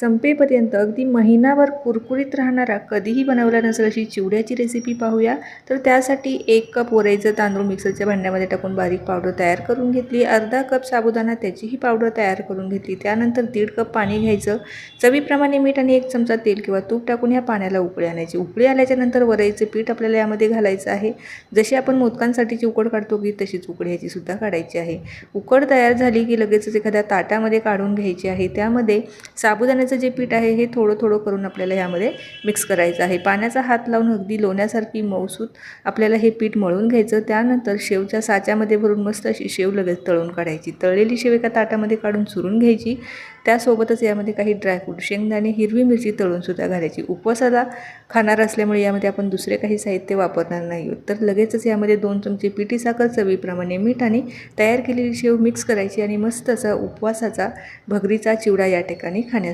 संपेपर्यंत अगदी महिनाभर कुरकुरीत राहणारा कधीही बनवला नसेल अशी चिवड्याची रेसिपी पाहूया. तर त्यासाठी एक कप ओरायचं तांदूळ मिक्सरच्या भांड्यामध्ये टाकून बारीक पावडर तयार करून घेतली. अर्धा कप साबुदाणा त्याचीही पावडर तयार करून घेतली. त्यानंतर दीड कप पाणी घ्यायचं. चवीप्रमाणे मीठ आणि एक चमचा तेल किंवा तूप टाकून ह्या पाण्याला उकळी आणायची. उकळी आल्याच्यानंतर वरायचं पीठ आपल्याला यामध्ये घालायचं आहे. जशी आपण मोदकांसाठीची उकड काढतो की तशीच उकड ह्याची सुद्धा काढायची आहे. उकड तयार झाली की लगेचच एखाद्या ताटामध्ये काढून घ्यायची आहे. त्यामध्ये साबुदाण्याचं जे पीठ आहे हे थोडं थोडं करून आपल्याला ह्यामध्ये मिक्स करायचं आहे. पाण्याचा हात लावून अगदी लोण्यासारखी मऊसूत आपल्याला हे पीठ मळून घ्यायचं. त्यानंतर शेवच्या साच्यामध्ये भरून मस्त अशी शेव लगेच तळून काढायची. तळलेली शेव एका ताटामध्ये काढून चुरून घ्यायची. त्यासोबतच यामध्ये काही ड्रायफ्रूट शेंगदाणे हिरवी मिरची तळूनसुद्धा घालायची. उपवासाला खाणार असल्यामुळे यामध्ये आपण दुसरे काही साहित्य वापरणार नाही आहोत. तर लगेचच यामध्ये दोन चमचे पिठी साखर चवीप्रमाणे मीठ आणि तयार केलेली शेव मिक्स करायची आणि मस्त असा उपवासाचा भगरीचा चिवडा या ठिकाणी खाण्यासाठी